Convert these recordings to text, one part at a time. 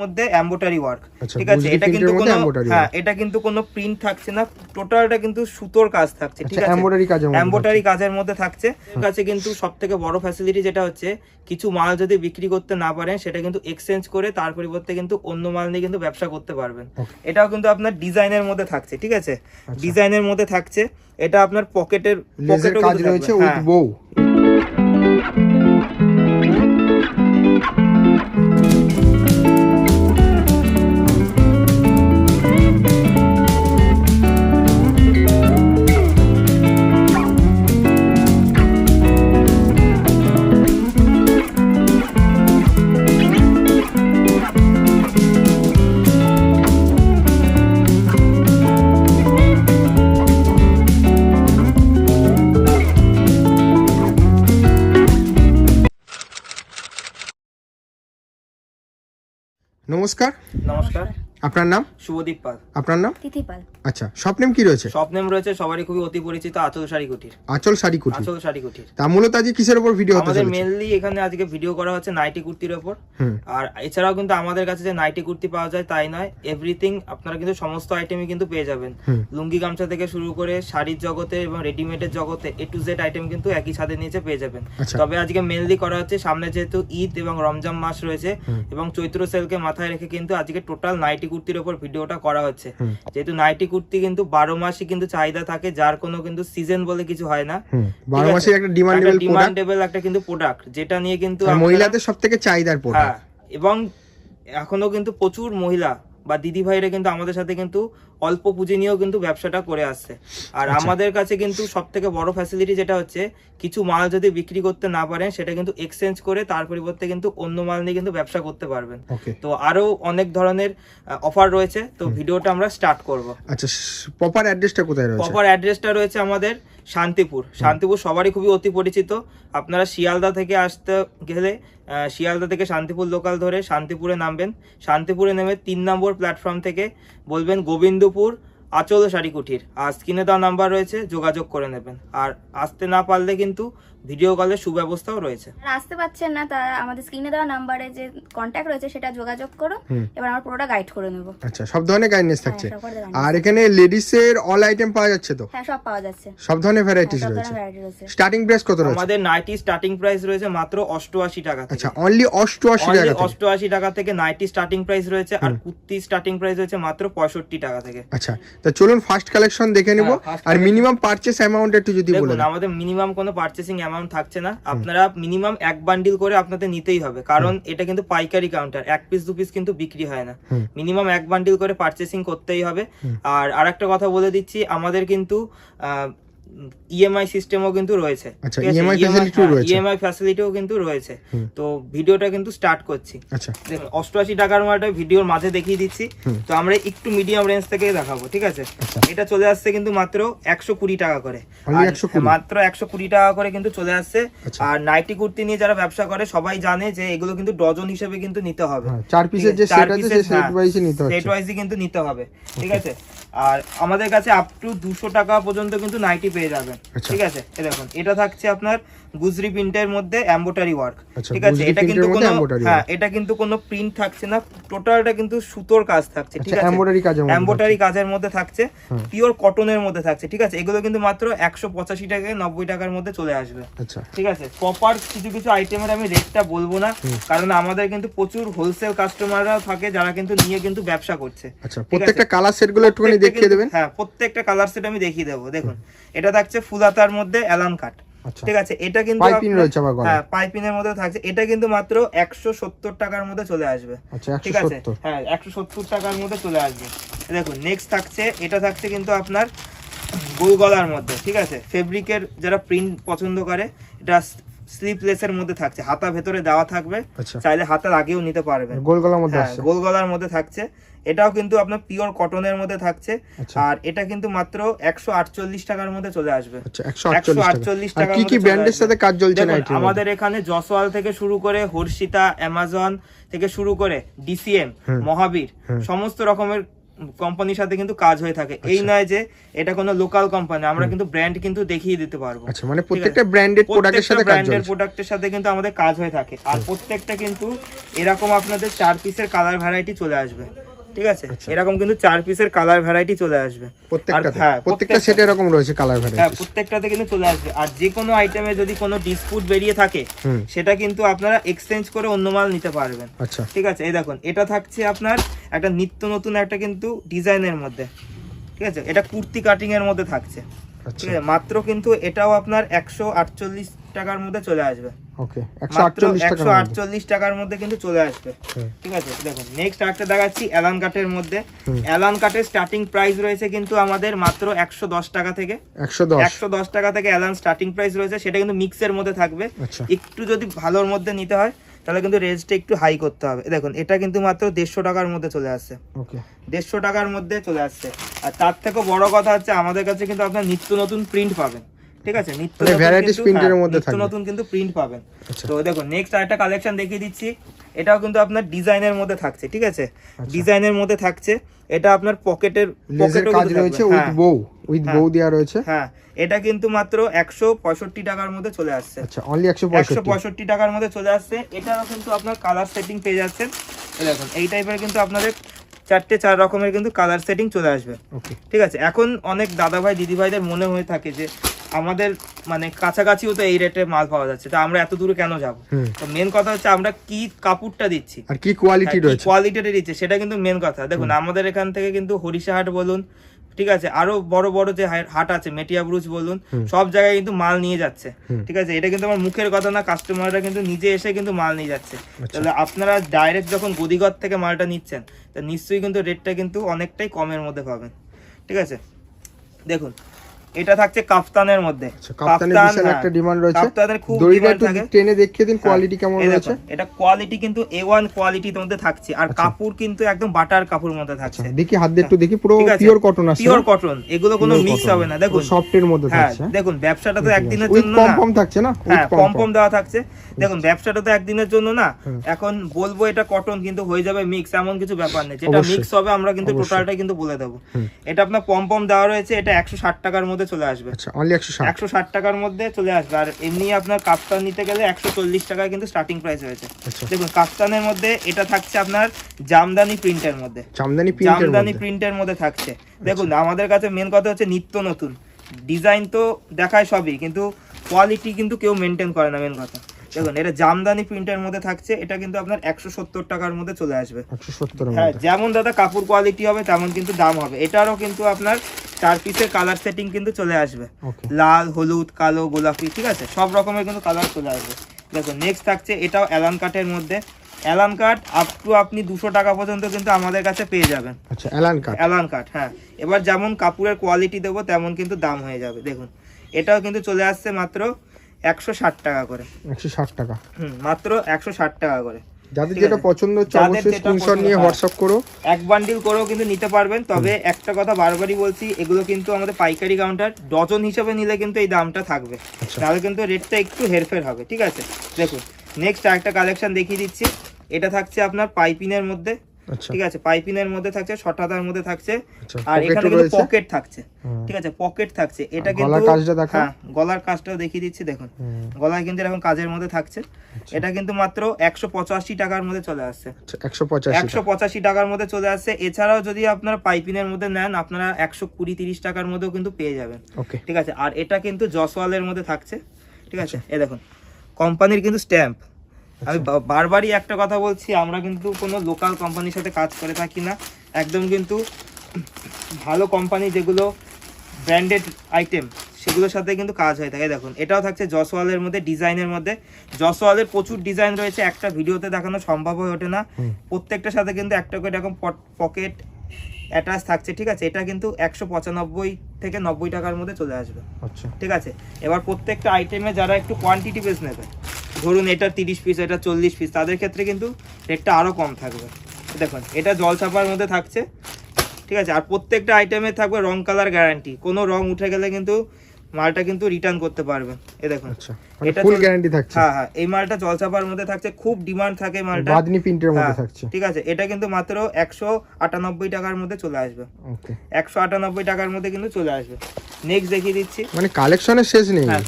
মধ্যে এমবোটারি ওয়ার্ক আচ্ছা, ঠিক আছে? এটা কিন্তু কোনো হ্যাঁ এটা কিন্তু কোনো প্রিন্ট থাকছে না। টোটালটা কিন্তু সুতোর কাজ থাকছে ঠিক আচ্ছা আছে? এমব্রয়ডারি কাজের মধ্যে এমবোটারি কাজের মধ্যে থাকছে। কাছে কিন্তু সব থেকে বড় ফ্যাসিলিটি যেটা হচ্ছে কিছু মাল যদি বিক্রি করতে না পারেন সেটা কিন্তু এক্সচেঞ্জ করে তার পরিবর্তে কিন্তু অন্য মাল নিয়ে কিন্তু ব্যবসা করতে পারবেন। এটাও কিন্তু আপনার ডিজাইনের মধ্যে থাকছে ঠিক আছে? আচ্ছা। ডিজাইনের মধ্যে থাকছে। এটা আপনার পকেটের লেজের কাজ রয়েছে উইথ হ্যাঁ। বউ নমস্কার নমস্কার আপনার নাম? শুভদীপ পাল। আপনার নাম? তিথি পাল। আচ্ছা সব নেম কি রয়েছে? শপ নেম রয়েছে সবারই খুবই অতি পরিচিত আচল শাড়ি কুটির। আচল শাড়ি কুঠি আচল শাড়ি কুটির। তা মূলত আজকে কিসের উপর ভিডিও হতে আমাদের চলেছে? মেনলি এখানে আজকে ভিডিও করা হচ্ছে নাইটি কুর্তির হুম। আর এছাড়াও কিন্তু আমাদের কাছে যে নাইটি কুর্তি পাওয়া যায় তাই নয় এভরিথিং আপনারা কিন্তু সমস্ত আইটেমই কিন্তু পেয়ে যাবেন। লুঙ্গি গামছা থেকে শুরু করে শাড়ির জগতে এবং রেডিমেডের জগতে এ টু জেড আইটেম কিন্তু একই ছাদের নিচে পেয়ে যাবেন। আচ্ছা। তবে আজকে মেনলি করা হচ্ছে সামনে যেহেতু ঈদ এবং রমজান মাস রয়েছে এবং চৈত্র সেলকে মাথায় রেখে কিন্তু আজকে টোটাল নাইটি কুর্তির ওপর ভিডিওটা করা হচ্ছে। যেহেতু নাইটি কুর্তি কিন্তু বারো মাসই কিন্তু চাহিদা থাকে যার কোনো কিন্তু সিজন বলে কিছু হয় না। বারো ঠিক একটা ডিমান্ডেবল ডিমান্ডেবল একটা কিন্তু প্রোডাক্ট যেটা নিয়ে কিন্তু মহিলাদের সব থেকে চাহিদার হ্যাঁ প্রোডাক্ট এবং এখনও কিন্তু প্রচুর মহিলা বা দিদি ভাইরা কিন্তু আমাদের সাথে কিন্তু অল্প পুঁজি নিয়েও কিন্তু ব্যবসাটা করে আসছে। আর আচ্ছা। আমাদের কাছে কিন্তু সব থেকে বড় ফ্যাসিলিটি যেটা হচ্ছে কিছু মাল যদি বিক্রি করতে না পারেন সেটা কিন্তু এক্সচেঞ্জ করে তার পরিবর্তে কিন্তু অন্য মাল নিয়ে কিন্তু ব্যবসা করতে পারবেন। তো আরও অনেক ধরনের অফার রয়েছে। তো ভিডিওটা আমরা স্টার্ট করব। আচ্ছা প্রপার অ্যাড্রেসটা কোথায় রয়েছে? প্রপার অ্যাড্রেসটা রয়েছে আমাদের শান্তিপুর। শান্তিপুর সবারই খুবই অতি পরিচিত। আপনারা শিয়ালদা থেকে আসতে গেলে শিয়ালদা থেকে শান্তিপুর লোকাল ধরে শান্তিপুরে নামবেন। শান্তিপুরে নেমে তিন নম্বর প্ল্যাটফর্ম থেকে বলবেন গোবিন্দপুর আচল শাড়ি কুঠির। আর স্ক্রিনে দেওয়া নাম্বার রয়েছে, যোগাযোগ করে নেবেন। আর আসতে না পারলে কিন্তু ভিডিও কলের সুব্যবস্থাও রয়েছে। আসতে পারছেন না তারা আমাদের স্ক্রিনে দেওয়া নাম্বারে যে কন্ট্যাক্ট রয়েছে সেটা যোগাযোগ করো এবার আমরা পুরোটা গাইড করে নেব। আচ্ছা সব ধরনের গাইডনেস থাকছে। হ্যাঁ। আর এখানে লেডিস এর অল আইটেম পাওয়া যাচ্ছে তো? হ্যাঁ সব পাওয়া যাচ্ছে। সব ধরনের ভ্যারাইটিস রয়েছে। ভ্যারাইটি রয়েছে। স্টার্টিং প্রাইস কত রয়েছে? আমাদের নাইটি স্টার্টিং প্রাইস রয়েছে মাত্র অষ্টআশি টাকা আচ্ছা অনলি অষ্টআশি টাকা থেকে। অষ্টআশি টাকা থেকে নাইটি স্টার্টিং প্রাইস রয়েছে আর কুর্তি স্টার্টিং প্রাইস রয়েছে মাত্র পঁয়ষট্টি টাকা থেকে। আচ্ছা তো চলুন ফার্স্ট কালেকশন দেখে নিব। হ্যাঁ, আর মিনিমাম পারচেস অ্যামাউন্ট একটু যদি বলে দেখুন আমাদের মিনিমাম কোনো পার্চেসিং অ্যামাউন্ট থাকছে না আপনারা মিনিমাম এক বান্ডিল করে আপনাদের নিতেই হবে। কারণ এটা কিন্তু পাইকারি কাউন্টার এক পিস দু পিস কিন্তু বিক্রি হয় না। মিনিমাম এক বান্ডিল করে পারচেসিং করতেই হবে। আর আরেকটা কথা বলে দিচ্ছি আমাদের কিন্তু ইএমআই সিস্টেমও কিন্তু রয়েছে। আচ্ছা, EMI facility রয়েছে। ইএমআই ফ্যাসিলিটিও কিন্তু রয়েছে। তো ভিডিওটা কিন্তু স্টার্ট করছি। আচ্ছা। অষ্টআশি টাকার মালটা ভিডিওর মাঝে দেখিয়ে দিচ্ছি। তো আমরা একটু মিডিয়াম রেঞ্জ থেকে দেখাবো ঠিক আছে? আচ্ছা। এটা চলে আসছে কিন্তু মাত্র একশো কুড়ি টাকা করে। 120 মাত্র একশো কুড়ি টাকা করে কিন্তু চলে আসছে। আচ্ছা। আর নাইটি কুর্তি নিয়ে যারা ব্যবসা করে সবাই জানে যে এগুলো কিন্তু ডজন হিসেবে কিন্তু নিতে হবে। হ্যাঁ, চার পিসের যে সেট আছে সেট ওয়াইজই নিতে সেট ওয়াইজই কিন্তু নিতে হবে। ঠিক আছে? আর আমাদের কাছে আপ টু দুশো টাকা পর্যন্ত কিন্তু নাইটি পেয়ে যাবেন। আচ্ছা। ঠিক আছে? এই দেখুন এটা থাকছে আপনার গুজরি প্রিন্টের মধ্যে এম্বোটারি ওয়ার্ক আচ্ছা, ঠিক আছে? এটা কিন্তু কোনো হ্যাঁ এটা কিন্তু কোনো প্রিন্ট থাকছে না। টোটালটা কিন্তু সুতোর কাজ থাকছে ঠিক আচ্ছা আছে? এমব্রয়ডারি কাজের মধ্যে এম্বোটারি কাজের মধ্যে থাকছে। পিওর কটনের মধ্যে থাকছে ঠিক আছে? এগুলো কিন্তু মাত্র একশো পঁচাশি টাকা নব্বই টাকার মধ্যে চলে আসবে। ঠিক আছে? প্রপার কিছু কিছু আইটেমের আমি রেটটা বলব না কারণ আমাদের কিন্তু প্রচুর হোলসেল কাস্টমাররাও থাকে যারা কিন্তু নিয়ে কিন্তু ব্যবসা করছে। আচ্ছা প্রত্যেকটা কালার সেটগুলো একটুখানি দেখিয়ে দেবেন? হ্যাঁ প্রত্যেকটা কালার সেট আমি দেখিয়ে দেবো। দেখুন এটা থাকছে ফুলাতার মধ্যে অ্যালান কাট আচ্ছা। ঠিক আছে এটা কিন্তু পাইপিং আপনার- রয়েছে আবার গলায়। হ্যাঁ পাইপিনের মধ্যে থাকছে। এটা কিন্তু মাত্র একশো সত্তর টাকার মধ্যে চলে আসবে। আচ্ছা ঠিক আছে? হ্যাঁ একশো সত্তর টাকার মধ্যে চলে আসবে। দেখুন নেক্সট থাকছে এটা থাকছে কিন্তু আপনার গোল গলার মধ্যে। ঠিক আছে? ফেব্রিকের যারা প্রিন্ট পছন্দ করে এটা স্লিপলেসের মধ্যে থাকছে। হাতা ভেতরে দেওয়া থাকবে। আচ্ছা। চাইলে হাতার আগেও নিতে পারবেন। গোল গলার মধ্যে হ্যাঁ গোল গলার মধ্যে থাকছে। এটাও কিন্তু আপনার পিওর কটনের মধ্যে থাকছে। আচ্ছা। আর এটা কিন্তু মাত্র একশো আটচল্লিশ টাকার মধ্যে চলে আসবে। আচ্ছা একশো একশো আটচল্লিশ আটচল্লিশ টাকা কি কি ব্র্যান্ডের সাথে কাজ চলছে আমাদের এখানে জসওয়াল থেকে শুরু করে হর্ষিতা অ্যামাজন থেকে শুরু করে ডিসিএম মহাবীর সমস্ত রকমের কোম্পানির সাথে কিন্তু কাজ হয়ে থাকে। এই নয় যে এটা কোনো লোকাল কোম্পানি আমরা কিন্তু ব্র্যান্ড কিন্তু দেখিয়ে দিতে পারব। আচ্ছা মানে প্রত্যেকটা ব্র্যান্ডেড প্রোডাক্টের সাথে চলছে। প্রোডাক্টের সাথে কিন্তু আমাদের কাজ হয়ে থাকে। আর প্রত্যেকটা কিন্তু এরকম আপনাদের চার পিসের কালার ভ্যারাইটি চলে আসবে। ঠিক আছে? এরকম কিন্তু চার পিসের কালার ভ্যারাইটি চলে আসবে। প্রত্যেকটাতে? আর- হ্যাঁ, প্রত্যেকটা প্রত্যেকটা- সেটে এরকম রয়েছে কালার হ্যাঁ ভ্যারাইটি প্রত্যেকটাতে কিন্তু চলে আসবে। আর যে কোনো আইটেমে যদি কোনো ডিসপুট বেরিয়ে থাকে সেটা কিন্তু আপনারা এক্সচেঞ্জ করে অন্য মাল নিতে পারবেন। আচ্ছা। ঠিক আছে? এই দেখুন এটা থাকছে আপনার একটা নিত্য নতুন একটা কিন্তু ডিজাইনের মধ্যে। ঠিক আছে? এটা কুর্তি কাটিং এর মধ্যে থাকছে। আচ্ছা। ঠিক আছে? মাত্র কিন্তু এটাও আপনার একশো আটচল্লিশ টাকার মধ্যে চলে আসবে। ওকে একশো মাত্র আটচল্লিশ টাকা একশো আটচল্লিশ টাকার মধ্যে কিন্তু চলে আসবে। ঠিক আছে? দেখুন নেক্সট একটা দেখাচ্ছি অ্যালান কাটের মধ্যে। অ্যালান কাটের স্টার্টিং প্রাইস রয়েছে কিন্তু আমাদের মাত্র একশো দশ টাকা থেকে। একশো দশ। একশো দশ টাকা থেকে অ্যালান স্টার্টিং প্রাইস রয়েছে সেটা কিন্তু মিক্সের মধ্যে থাকবে। আচ্ছা। একটু যদি ভালোর মধ্যে নিতে হয় তাহলে কিন্তু রেঞ্জটা একটু হাই করতে হবে। দেখুন এটা কিন্তু মাত্র দেড়শো টাকার মধ্যে চলে আসছে। ওকে দেড়শো টাকার মধ্যে চলে আসছে। আর তার থেকেও বড় কথা হচ্ছে আমাদের কাছে কিন্তু আপনার নিত্য নতুন প্রিন্ট পাবেন। ঠিক আছে? নিত্য নতুন varieties কিন্তু- print এর মধ্যে থাকবে। নতুন কিন্তু প্রিন্ট পাবেন। তো দেখুন নেক্সট আরেকটা কালেকশন দেখিয়ে দিচ্ছি। এটাও কিন্তু আপনার ডিজাইনের মধ্যে থাকছে ঠিক আছে। ডিজাইনের মধ্যে থাকছে। এটা আপনার পকেটের লেজের কাজ রয়েছে উইথ বউ উইথ। বউ দেওয়া রয়েছে। হ্যাঁ। এটা কিন্তু মাত্র একশো পঁয়ষট্টি টাকার মধ্যে চলে আসছে। আচ্ছা অনলি টাকার মধ্যে চলে আসছে। এটারও কিন্তু আপনার কালার সেটিং পেয়ে যাচ্ছেন। দেখুন এই টাইপের কিন্তু আপনাদের চারটে চার রকমের কিন্তু কালার সেটিং চলে আসবে। ঠিক আছে? এখন অনেক দাদা ভাই দিদি ভাইদের মনে হয়ে থাকে যে আমাদের মানে কাছাকাছিও তো এই রেটে মাল পাওয়া যাচ্ছে। তা আমরা এত দূরে কেন যাব? তো মেন কথা হচ্ছে আমরা কি কাপড়টা দিচ্ছি? আর কি কোয়ালিটি রয়েছে? কোয়ালিটিটা দিচ্ছে সেটা কিন্তু মেন কথা। দেখুন আমাদের এখান থেকে কিন্তু হরিষাহাট বলুন ঠিক আছে? আরও বড় বড় যে হাট আছে মেটিয়া ব্রুজ বলুন সব জায়গায় কিন্তু মাল নিয়ে যাচ্ছে। ঠিক আছে? এটা কিন্তু আমার মুখের কথা না কাস্টমাররা কিন্তু নিজে এসে কিন্তু মাল নিয়ে যাচ্ছে। আচ্ছা। তাহলে আপনারা ডাইরেক্ট যখন গদিগর থেকে মালটা নিচ্ছেন তা নিশ্চয়ই কিন্তু রেটটা কিন্তু অনেকটাই কমের মধ্যে পাবেন। ঠিক আছে? দেখুন এটা থাকছে কাফতানের মধ্যে। আচ্ছা কাপ্তানের কাফতান, বিশাল হ্যাঁ, একটা ডিমান্ড রয়েছে। কাফতানের খুব দড়িটা একটু টেনে দেখিয়ে দিন কোয়ালিটি কেমন রয়েছে। এটা কোয়ালিটি কিন্তু এ ওয়ান কোয়ালিটির মধ্যে থাকছে। আর কাপড় কিন্তু একদম বাটার কাপড়ের মধ্যে আচ্ছা থাকছে। দেখি হাত দিয়ে একটু দেখি পুরো পিওর কটন আছে পিওর কটন এগুলো কোনো মিক্স হবে না। দেখুন। সফটের মধ্যে হ্যাঁ থাকছে। দেখুন ব্যবসাটা তো একদিনের জন্য না। পম থাকছে না? হ্যাঁ পম পম দেওয়া থাকছে। দেখুন ব্যবসাটা তো একদিনের জন্য না। এখন বলব এটা কটন কিন্তু হয়ে যাবে মিক্স এমন কিছু ব্যাপার নেই। যেটা মিক্স হবে আমরা কিন্তু টোটালটা কিন্তু বলে দেবো। এটা আপনার পম পম দেওয়া রয়েছে এটা একশো ষাট টাকার মধ্যে চলে আসবে। আচ্ছা অনলি টাকার মধ্যে চলে আসবে। আর এমনি আপনার কাপ্তান নিতে গেলে একশো চল্লিশ টাকায় কিন্তু স্টার্টিং প্রাইস হয়েছে আচ্ছা। দেখুন কাপ্তানের মধ্যে এটা থাকছে আপনার জামদানি প্রিন্টের মধ্যে। জামদানি প্রিন্টের জামদানি মধ্যে প্রিন্টের মধ্যে থাকছে। দেখুন আমাদের কাছে মেন কথা হচ্ছে নিত্য নতুন। ডিজাইন তো দেখায় সবই কিন্তু কোয়ালিটি কিন্তু কেউ মেনটেন করে না মেন কথা। দেখুন এটা জামদানি প্রিন্টের মধ্যে থাকছে এটা কিন্তু আপনার একশো সত্তর টাকার মধ্যে চলে আসবে। একশো হ্যাঁ যেমন দাদা কাপড় কোয়ালিটি হবে তেমন কিন্তু দাম হবে। এটারও কিন্তু আপনার চার পিসের কালার সেটিং কিন্তু চলে আসবে। লাল হলুদ কালো গোলাপি ঠিক আছে? সব রকমের কিন্তু কালার চলে আসবে। দেখুন নেক্সট থাকছে এটাও অ্যালান কাঠের মধ্যে। অ্যালান কাঠ আপ টু আপনি দুশো টাকা পর্যন্ত কিন্তু আমাদের কাছে পেয়ে যাবেন। আচ্ছা অ্যালান কাট অ্যালান কাট হ্যাঁ। এবার যেমন কাপড়ের কোয়ালিটি দেবো তেমন কিন্তু দাম হয়ে যাবে। দেখুন এটাও কিন্তু চলে আসছে মাত্র একশো ষাট টাকা করে। একশো ষাট টাকা। হুম মাত্র একশো ষাট টাকা করে। যাদের যেটা পছন্দ হচ্ছে অবশ্যই স্ক্রিনশট নিয়ে হ্যাঁ। হোয়াটসঅ্যাপ করো। এক বান্ডিল করেও কিন্তু নিতে পারবেন। তবে একটা কথা বারবারই বলছি এগুলো কিন্তু আমাদের পাইকারি কাউন্টার ডজন হিসেবে নিলে কিন্তু এই দামটা থাকবে। আচ্ছা। তাহলে কিন্তু রেটটা একটু হেরফের হবে ঠিক আছে? দেখুন নেক্সট আরেকটা কালেকশন দেখিয়ে দিচ্ছি। এটা থাকছে আপনার পাইপিনের মধ্যে ঠিক আছে পাইপিনের মধ্যে থাকছে ছটাতার মধ্যে থাকছে আচ্ছা আর এখানে কিন্তু পকেট থাকছে ঠিক আছে পকেট থাকছে। এটা কিন্তু। হ্যাঁ গলার কাজটাও দেখিয়ে দিচ্ছি দেখুন। গলায় কিন্তু এরকম কাজের মধ্যে থাকছে। আচ্ছা। এটা কিন্তু মাত্র একশো পঁচাশি টাকার মধ্যে চলে আসছে। আচ্ছা একশো পঁচাশি টাকার মধ্যে চলে আসছে। এছাড়াও যদি আপনারা পাইপিনের মধ্যে নেন আপনারা একশো কুড়ি তিরিশ টাকার মধ্যেও কিন্তু পেয়ে যাবেন। ঠিক আছে আর এটা কিন্তু জসওয়ালের মধ্যে থাকছে। ঠিক আছে এ দেখুন কোম্পানির কিন্তু স্ট্যাম্প। আমি বারবারই একটা কথা বলছি আমরা কিন্তু কোনো লোকাল কোম্পানির সাথে কাজ করে থাকি না। একদম কিন্তু ভালো কোম্পানি যেগুলো ব্র্যান্ডেড আইটেম সেগুলোর সাথে কিন্তু কাজ হয়ে থাকে। দেখুন এটাও থাকছে জসওয়ালের মধ্যে ডিজাইনের মধ্যে। জসওয়ালের প্রচুর ডিজাইন রয়েছে একটা ভিডিওতে দেখানো সম্ভব হয়ে ওঠে না। প্রত্যেকটার সাথে কিন্তু একটা করে এরকম পকেট অ্যাটাচ থাকছে ঠিক আছে? এটা কিন্তু একশো পঁচানব্বই থেকে নব্বই টাকার মধ্যে চলে আসবে। আচ্ছা। ঠিক আছে? এবার প্রত্যেকটা আইটেমে যারা একটু কোয়ান্টিটি বেস নেবে ধরুন এটা তিরিশ পিস এটা চল্লিশ পিস তাদের ক্ষেত্রে কিন্তু রেটটা আরও কম থাকবে। দেখুন, এটা জল ছাপার মধ্যে থাকছে, ঠিক আছে? আর প্রত্যেকটা আইটেমে থাকবে রং কালার গ্যারান্টি কোনো রং উঠে গেলে কিন্তু মালটা কিন্তু রিটার্ন করতে পারবেন। এ দেখুন। আচ্ছা মানে এটা ফুল গ্যারান্টি থাকছে। হ্যাঁ হ্যাঁ এই মালটা জলচাপার মধ্যে থাকছে খুব ডিমান্ড থাকে মালটা। বাদনি প্রিন্টের মধ্যে হ্যাঁ, থাকছে। ঠিক আছে এটা কিন্তু মাত্র একশো আটানব্বই টাকার মধ্যে চলে আসবে। ওকে। একশো আটানব্বই টাকার মধ্যে কিন্তু চলে আসবে। নেক্সট দেখিয়ে দিচ্ছি। মানে কালেকশনের শেষ নেই হ্যাঁ,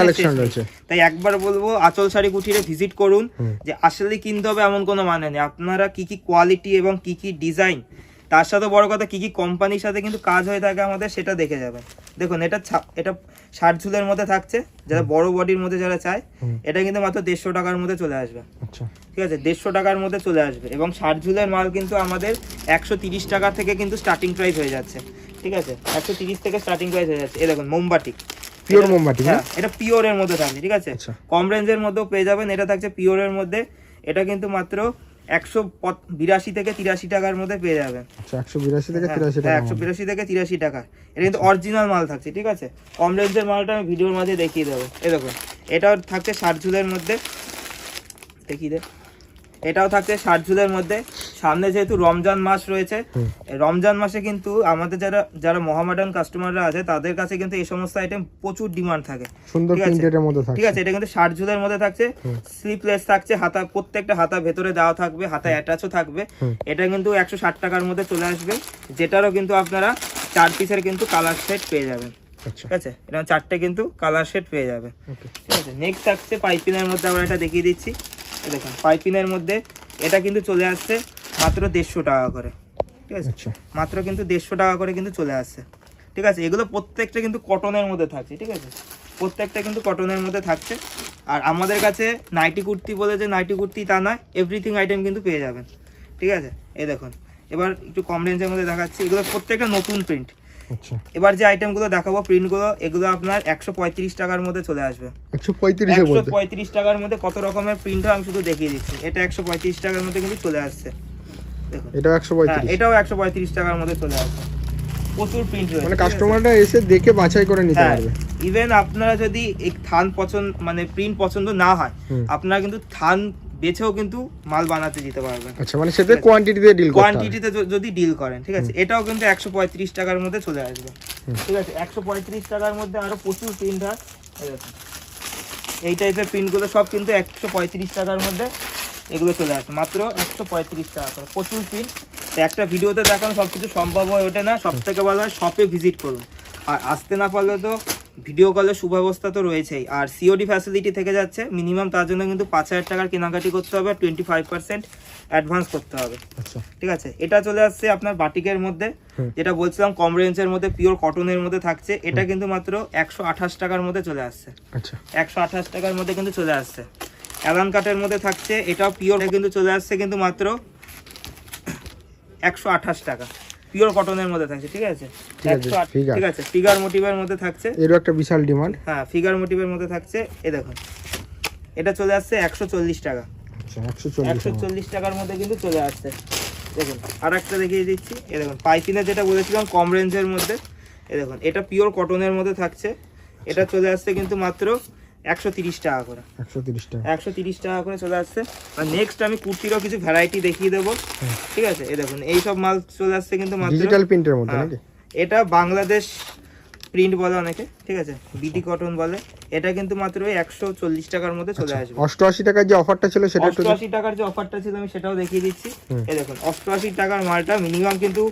কালেকশন রয়েছে। তাই একবার বলব আচল শাড়ি কুটিরে ভিজিট করুন যে আসলে কিনতে হবে এমন কোনো মানে নেই। আপনারা কি কি কোয়ালিটি এবং কি কি ডিজাইন তার সাথে বড় কথা কি কি কোম্পানির সাথে কিন্তু কাজ হয়ে থাকে আমাদের সেটা দেখে যাবেন দেখুন এটা এটা ষাট ঝুলের মধ্যে থাকছে যারা বড় বডির মধ্যে যারা চায় এটা কিন্তু মাত্র দেড়শো টাকার মধ্যে চলে আসবে। আচ্ছা। ঠিক আছে দেড়শো টাকার মধ্যে চলে আসবে এবং ষাট ঝুলের মাল কিন্তু আমাদের একশো তিরিশ টাকা থেকে কিন্তু স্টার্টিং প্রাইস হয়ে যাচ্ছে। ঠিক আছে একশো তিরিশ থেকে স্টার্টিং প্রাইস হয়ে যাচ্ছে। এই দেখুন মোমবাটি পিওর এটা- মোমবাতি হ্যাঁ? এটা পিওরের মধ্যে থাকছে ঠিক আছে? আচ্ছা। কম রেঞ্জের মধ্যেও পেয়ে যাবেন এটা থাকছে পিওরের মধ্যে। এটা কিন্তু মাত্র একশো বিরাশি থেকে তিরাশি টাকার মধ্যে পেয়ে যাবেন আচ্ছা একশো বিরাশি থেকে তিরাশি টাকা হ্যাঁ, একশো বিরাশি থেকে তিরাশি টাকা। এটা কিন্তু অরিজিনাল মাল থাকছে ঠিক আছে? কম রেঞ্জের মালটা আমি ভিডিওর মাঝে দেখিয়ে দেবো। এরকম এটাও থাকছে ষাট ঝুলের মধ্যে। দেখিয়ে দে। এটাও থাকছে ষাট ঝুলের মধ্যে। সামনে যেহেতু রমজান মাস রয়েছে রমজান মাসে কিন্তু আমাদের যারা যারা মহামাডান কাস্টমাররা আছে তাদের কাছে কিন্তু এই সমস্ত আইটেম প্রচুর ডিমান্ড থাকে। ঠিক আছে। এটা কিন্তু ষাট ঝুলের মধ্যে থাকছে। স্লিপলেস থাকছে হাতা প্রত্যেকটা হাতা ভেতরে দেওয়া থাকবে হাতা অ্যাটাচও থাকবে। এটা কিন্তু একশো ষাট টাকার মধ্যে চলে আসবে যেটারও কিন্তু আপনারা চার পিসের কিন্তু কালার সেট পেয়ে যাবেন। আচ্ছা। ঠিক আছে? এটা চারটে কিন্তু কালার সেট পেয়ে যাবে। ঠিক আছে? নেক্সট থাকছে পাইপিনের মধ্যে আমরা এটা দেখিয়ে দিচ্ছি। দেখুন পাইপিনের মধ্যে এটা কিন্তু চলে আসছে মাত্র দেড়শো টাকা করে ঠিক আছে? আচ্ছা। মাত্র কিন্তু দেড়শো টাকা করে কিন্তু চলে আসছে ঠিক আছে? এগুলো প্রত্যেকটা কিন্তু কটনের মধ্যে থাকছে ঠিক আছে? প্রত্যেকটা কিন্তু কটনের মধ্যে থাকছে। আর আমাদের কাছে নাইটি কুর্তি বলে যে নাইটি কুর্তি তা নয় এভরিথিং আইটেম কিন্তু পেয়ে যাবেন ঠিক আছে? এই দেখুন এবার একটু কম রেঞ্জের মধ্যে দেখাচ্ছি। এগুলো প্রত্যেকটা নতুন প্রিন্ট এবার যে আইটেমগুলো দেখাবো প্রিন্টগুলো এগুলো আপনার একশো পঁয়ত্রিশ টাকার মধ্যে চলে আসবে। একশো পঁয়ত্রিশ টাকার মধ্যে কত রকমের প্রিন্ট হয় আমি শুধু দেখিয়ে দিচ্ছি। এটা একশো পঁয়ত্রিশ টাকার মধ্যে কিন্তু চলে আসছে। এটাও একশো হ্যাঁ এটাও একশো পঁয়ত্রিশ টাকার মধ্যে চলে আসছে। প্রচুর প্রিন্ট রয়েছে মানে কাস্টমাররা এসে দেখে বাছাই করে নিতে হ্যাঁ পারবে। ইভেন আপনারা যদি থান পছন্দ মানে প্রিন্ট পছন্দ না হয়। আপনারা কিন্তু থান বেছেও কিন্তু মাল বানাতে দিতে পারবেন। আচ্ছা মানে সেটা কোয়ান্টিটিতে ডিল করতে কোয়ান্টিটিতে যদি ডিল করেন ঠিক আছে? এটাও কিন্তু একশো পঁয়ত্রিশ টাকার মধ্যে চলে আসবে। ঠিক আছে? একশো পঁয়ত্রিশ টাকার মধ্যে আরও প্রচুর প্রিন্ট হয়। এই টাইপের প্রিন্টগুলো সব কিন্তু একশো পঁয়ত্রিশ টাকার মধ্যে এগুলো চলে আসে। মাত্র একশো পঁয়ত্রিশ টাকা করে। প্রচুর প্রিন্ট একটা ভিডিওতে দেখানো সব কিছু সম্ভব হয়ে ওঠে না। সব থেকে ভালো হয় শপে ভিজিট করুন। আর আসতে না পারলে তো ভিডিও কলের সুব্যবস্থা তো রয়েছেই। আর সিওডি ফ্যাসিলিটি থেকে যাচ্ছে মিনিমাম তার জন্য কিন্তু পাঁচ হাজার টাকার কেনাকাটি করতে হবে টোয়েন্টি ফাইভ পার্সেন্ট অ্যাডভান্স করতে হবে। আচ্ছা। ঠিক আছে? এটা চলে আসছে আপনার বাটিকের মধ্যে যেটা বলছিলাম কম রেঞ্জের মধ্যে পিওর কটনের মধ্যে থাকছে। এটা কিন্তু মাত্র একশো আঠাশ টাকার মধ্যে চলে আসছে। আচ্ছা। একশো আঠাশ টাকার মধ্যে কিন্তু চলে আসছে। অ্যালান কাটের মধ্যে থাকছে এটাও পিওর কিন্তু চলে আসছে কিন্তু মাত্র একশো আঠাশ টাকা। পিওর কটনের মধ্যে থাকছে ঠিক আছে? ঠিক আছে, ঠিক আছে ফিগার মোটিভের মধ্যে থাকছে। এরও একটা বিশাল ডিমান্ড হ্যাঁ ফিগার মোটিভের মধ্যে থাকছে এ দেখুন এটা চলে আসছে একশো চল্লিশ টাকা। আচ্ছা একশো চল্লিশ একশো চল্লিশ টাকার মধ্যে কিন্তু চলে আসছে। দেখুন আর একটা দেখিয়ে দিচ্ছি। এ দেখুন পাইপিনে যেটা বলেছিলাম কম রেঞ্জের মধ্যে। এ দেখুন এটা পিওর কটনের মধ্যে থাকছে। এটা চলে আসছে কিন্তু মাত্র একশো তিরিশ টাকা করে। একশো তিরিশ টাকা। একশো তিরিশ টাকা করে চলে আসছে। আর নেক্সট আমি কুর্তিরও কিছু ভ্যারাইটি দেখিয়ে দেবো। ঠিক আছে? এই দেখুন এই সব মাল চলে আসছে কিন্তু ডিজিটাল প্রিন্টের মধ্যে হ্যাঁ। নাকি? এটা বাংলাদেশ প্রিন্ট বলে অনেকে ঠিক আছে? বিটি কটন বলে। এটা কিন্তু মাত্র একশো চল্লিশ টাকার মধ্যে চলে আচ্ছা, আসবে। অষ্টআশি টাকার যে অফারটা ছিল সেটা অষ্টআশি টাকার যে অফারটা ছিল আমি সেটাও দেখিয়ে দিচ্ছি। এই দেখুন অষ্টআশি টাকার মালটা মিনিমাম কিন্তু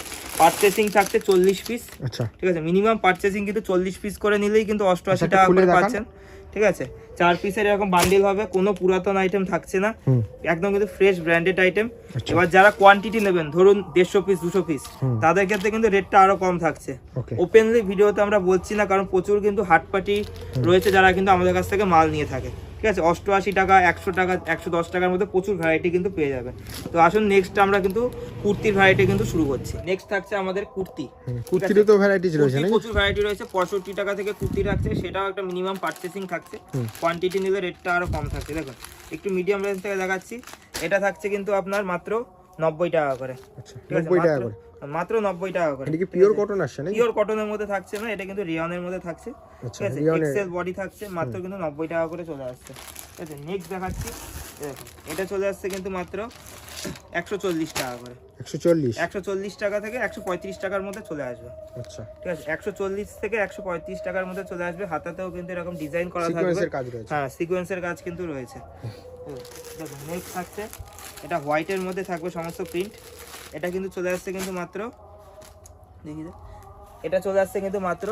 পারচেসিং থাকছে চল্লিশ পিস আচ্ছা। ঠিক আছে? মিনিমাম পারচেসিং কিন্তু চল্লিশ পিস করে নিলেই কিন্তু অষ্টআশি আচ্ছা, টাকা করে পাচ্ছেন। ঠিক আছে? চার পিসের এরকম বান্ডিল হবে কোনো পুরাতন আইটেম থাকছে না। একদম কিন্তু ফ্রেশ ব্র্যান্ডেড আইটেম। এবার যারা কোয়ান্টিটি নেবেন ধরুন দেড়শো পিস দুশো পিস তাদের ক্ষেত্রে কিন্তু রেটটা আরও কম থাকছে। ওপেনলি ভিডিওতে আমরা বলছি না কারণ প্রচুর কিন্তু হাটপাটি রয়েছে যারা কিন্তু আমাদের কাছ থেকে মাল নিয়ে থাকে। ঠিক আছে? অষ্টআশি টাকা একশো টাকা একশো দশ টাকার মধ্যে প্রচুর ভ্যারাইটি কিন্তু পেয়ে যাবে। তো আসুন নেক্সট আমরা কিন্তু কুর্তির ভ্যারাইটি কিন্তু শুরু করছি। নেক্সট থাকছে আমাদের কুর্তি। কুর্তিরও তো ভ্যারাইটি রয়েছে প্রচুর ভ্যারাইটি রয়েছে। পঁয়ষট্টি টাকা থেকে কুর্তি থাকছে। সেটাও একটা মিনিমাম পারচেসিং থাকছে। কোয়ান্টিটি নিলে রেটটা আরও কম থাকছে। দেখুন একটু মিডিয়াম রেঞ্জ থেকে দেখাচ্ছি। এটা থাকছে কিন্তু আপনার মাত্র নব্বই টাকা করে। আচ্ছা ঠিক আছে? নব্বই টাকা মাত্র- করে মাত্র নব্বই টাকা করে। এটা কি পিওর কটন আসছে নাকি? পিওর কটনের মধ্যে থাকছে না এটা কিন্তু রিয়নের মধ্যে থাকছে। আচ্ছা ঠিক আছে? এক্সেল বডি থাকছে মাত্র কিন্তু নব্বই টাকা করে চলে আসছে। ঠিক আছে নেক্সট দেখাচ্ছি। এটা চলে আসছে কিন্তু মাত্র একশো চল্লিশ টাকা করে। একশো চল্লিশ? একশো চল্লিশ টাকা থেকে একশো পঁয়ত্রিশ টাকার মধ্যে চলে আসবে। আচ্ছা। ঠিক আছে একশো চল্লিশ থেকে একশো পঁয়ত্রিশ টাকার মধ্যে চলে আসবে। হাতাতেও কিন্তু এরকম ডিজাইন করা থাকবে। সিকোয়েন্সের কাজ রয়েছে। হ্যাঁ সিকোয়েন্সের কাজ কিন্তু রয়েছে। দেখুন নেক্সট থাকছে। এটা হোয়াইটের মধ্যে থাকবে সমস্ত প্রিন্ট এটা কিন্তু চলে আসছে কিন্তু মাত্র, দেখি এটা চলে আসছে কিন্তু মাত্র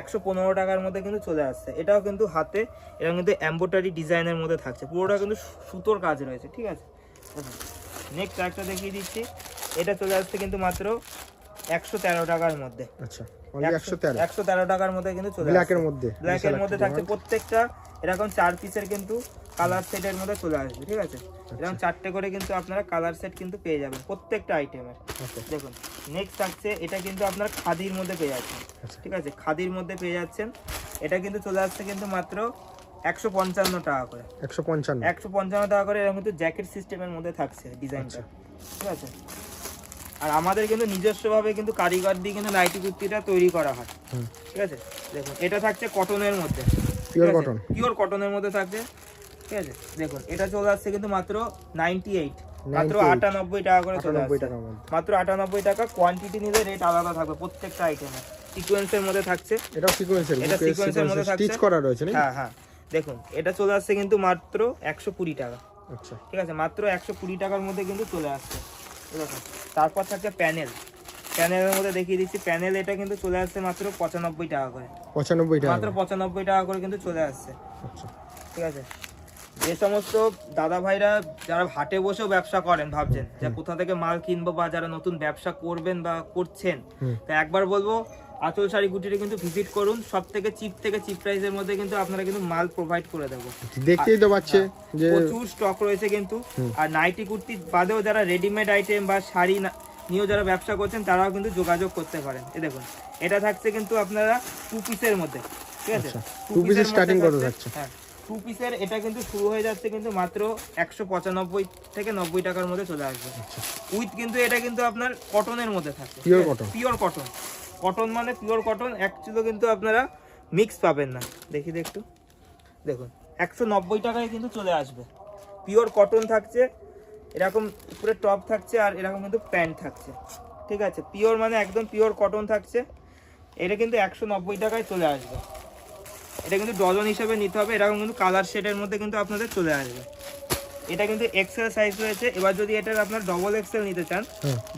একশো পনেরো টাকার মধ্যে কিন্তু চলে আসছে। এটাও কিন্তু হাতে এবং কিন্তু অ্যাম্বোটারি ডিজাইনের মধ্যে থাকছে। পুরোটা কিন্তু সুতোর কাজ রয়েছে, ঠিক আছে? নেক্সট একটা দেখিয়ে দিচ্ছি। এটা চলে আসছে কিন্তু মাত্র একশো তেরো টাকার মধ্যে। আচ্ছা একশো তেরো। টাকার মধ্যে কিন্তু চলে ব্ল্যাকের। মধ্যে ব্ল্যাকের মধ্যে থাকছে প্রত্যেকটা এরকম চার পিসের কিন্তু কালার সেটের মধ্যে চলে আসবে ঠিক আছে? আচ্ছা। এরকম চারটে করে কিন্তু আপনারা কালার সেট কিন্তু পেয়ে যাবেন প্রত্যেকটা আইটেমের দেখুন নেক্সট থাকছে এটা কিন্তু আপনার খাদির মধ্যে পেয়ে যাচ্ছেন আচ্ছা। ঠিক আছে? খাদির মধ্যে পেয়ে যাচ্ছেন এটা কিন্তু চলে আসছে কিন্তু মাত্র একশো পঞ্চান্ন টাকা করে। একশো পঞ্চান্ন। একশো পঞ্চান্ন টাকা করে এরকম কিন্তু জ্যাকেট সিস্টেমের মধ্যে থাকছে ডিজাইনটা ঠিক আছে? আর আমাদের কিন্তু নিজস্বভাবে কিন্তু কারিগর দিয়ে কিন্তু নাইটি কুর্তিটা তৈরি করা হয়। ঠিক আছে? দেখুন এটা থাকছে কটনের মধ্যে। পিওর কটন পিওর কটনের মধ্যে থাকছে। ঠিক আছে? দেখুন এটা চলে আসছে কিন্তু মাত্র নাইনটি এইট মাত্র 98 আটানব্বই টাকা করে চলে আসছে। মাত্র আটানব্বই টাকা কোয়ান্টিটি নিলে রেট আলাদা থাকবে প্রত্যেকটা আইটেমে সিকোয়েন্সের মধ্যে থাকছে। এটাও সিকোয়েন্সের এটা এর মধ্যে স্টিচ থাকছে। করা রয়েছে নাকি? হ্যাঁ হ্যাঁ। দেখুন এটা চলে আসছে কিন্তু মাত্র একশো কুড়ি টাকা। আচ্ছা। ঠিক আছে? মাত্র একশো কুড়ি টাকার মধ্যে কিন্তু চলে আসছে। তারপর থাকছে প্যানেল প্যানেলের মধ্যে দেখিয়ে দিচ্ছি প্যানেল এটা কিন্তু চলে আসছে মাত্র পঁচানব্বই টাকা করে। পঁচানব্বই টাকা মাত্র পঁচানব্বই টাকা করে কিন্তু চলে আসছে। আচ্ছা। ঠিক আছে? যে সমস্ত দাদা ভাইরা যারা হাটে বসেও ব্যবসা করেন ভাবছেন যে কোথা থেকে মাল কিনবো বা যারা নতুন ব্যবসা করবেন বা করছেন তা তো একবার বলব আচল শাড়ি কুটিরে কিন্তু ভিজিট করুন। সব থেকে চিপ থেকে চিপ প্রাইসের মধ্যে কিন্তু আপনারা কিন্তু মাল প্রোভাইড করে দেবো। দেখতেই তো পাচ্ছে যে প্রচুর স্টক রয়েছে কিন্তু। আর নাইটি কুর্তি বাদেও যারা রেডিমেড আইটেম বা শাড়ি নিয়েও যারা ব্যবসা করছেন তারাও কিন্তু যোগাযোগ করতে পারেন। এই দেখুন এটা থাকছে কিন্তু আপনারা টু পিসের মধ্যে। ঠিক আছে? আচ্ছা, টু পিসের এর কত থাকছে? হ্যাঁ টু পিসের এটা কিন্তু শুরু হয়ে যাচ্ছে কিন্তু মাত্র একশো পঁচানব্বই থেকে নব্বই টাকার মধ্যে চলে আসবে। আচ্ছা। উইথ কিন্তু এটা কিন্তু আপনার কটনের মধ্যে থাকে। পিওর কটন কটন মানে পিওর কটন এক অ্যাকচুয়ালি কিন্তু আপনারা মিক্স পাবেন না। দেখি একটু। দেখুন একশো নব্বই টাকায় কিন্তু চলে আসবে। পিওর কটন থাকছে এরকম উপরে টপ থাকছে আর এরকম কিন্তু প্যান্ট থাকছে। ঠিক আছে পিওর মানে একদম পিওর কটন থাকছে এটা কিন্তু একশো নব্বই টাকায় চলে আসবে। এটা কিন্তু ডজন হিসেবে নিতে হবে এরকম কিন্তু কালার শেডের মধ্যে কিন্তু আপনাদের চলে আসবে। এটা কিন্তু এক্সেল সাইজ রয়েছে এবার যদি এটার আপনার ডবল এক্সেল নিতে চান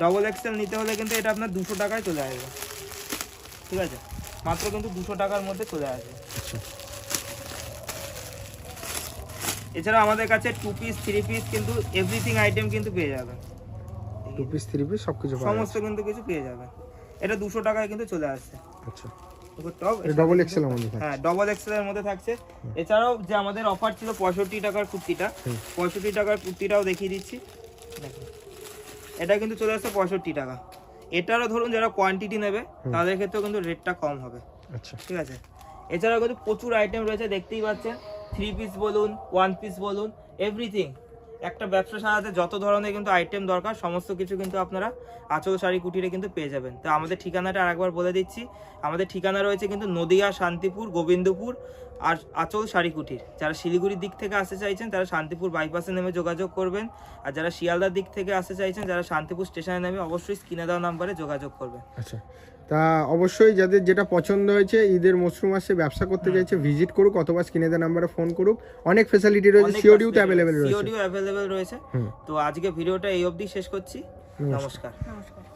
ডবল এক্সেল নিতে হলে কিন্তু এটা আপনার দুশো টাকায় চলে আসবে। ঠিক আছে? মাত্র কিন্তু দুশো টাকার মধ্যে চলে আসবে। আচ্ছা। এছাড়া আমাদের কাছে টু পিস থ্রি পিস কিন্তু এভরিথিং আইটেম কিন্তু পেয়ে যাবে। টু পিস থ্রি পিস সব কিছু সমস্ত কিন্তু কিছু পেয়ে যাবে। এটা দুশো টাকায় কিন্তু চলে আসছে। আচ্ছা। ডবল এক্সেল এর মধ্যে হ্যাঁ ডবল এক্সেল এর মধ্যে থাকছে। এছাড়াও যে আমাদের অফার ছিল পঁয়ষট্টি টাকার কুর্তিটা পঁয়ষট্টি টাকার কুর্তিটাও দেখিয়ে দিচ্ছি। এটা কিন্তু চলে আসছে পঁয়ষট্টি টাকা। এটারও ধরুন যারা কোয়ান্টিটি নেবে তাদের ক্ষেত্রেও কিন্তু রেটটা কম হবে। আচ্ছা। ঠিক আছে? এছাড়াও কিন্তু প্রচুর আইটেম রয়েছে দেখতেই পাচ্ছেন। থ্রি পিস বলুন ওয়ান পিস বলুন এভরিথিং একটা ব্যবসা সারাতে যত ধরনের কিন্তু আইটেম দরকার, সমস্ত কিছু কিন্তু আপনারা আচল শাড়ি কুটিরে কিন্তু পেয়ে যাবেন। তো আমাদের ঠিকানাটা আরেকবার বলে দিচ্ছি। আমাদের ঠিকানা রয়েছে কিন্তু নদিয়া, শান্তিপুর, গোবিন্দপুর আর আচল শাড়ি কুটির। যারা শিলিগুড়ির দিক থেকে আসতে চাইছেন, তারা শান্তিপুর বাইপাসে নেমে যোগাযোগ করবেন। আর যারা শিয়ালদার দিক থেকে আসতে চাইছেন, যারা শান্তিপুর স্টেশনে নেমে অবশ্যই স্ক্রিনে দেওয়া নাম্বারে যোগাযোগ করবেন। আচ্ছা। তা অবশ্যই যাদের যেটা পছন্দ হয়েছে ঈদের মশরুম আসছে ব্যবসা করতে চাইছে ভিজিট করুক অথবা স্ক্রিনে দেওয়া নাম্বারে ফোন করুক। অনেক ফেসিলিটি রয়েছে সিওডিও তো অ্যাভেলেবেল রয়েছে। সিওডিও অ্যাভেলেবেল রয়েছে। তো আজকে ভিডিওটা এই অবধি শেষ করছি। নমস্কার। নমস্কার।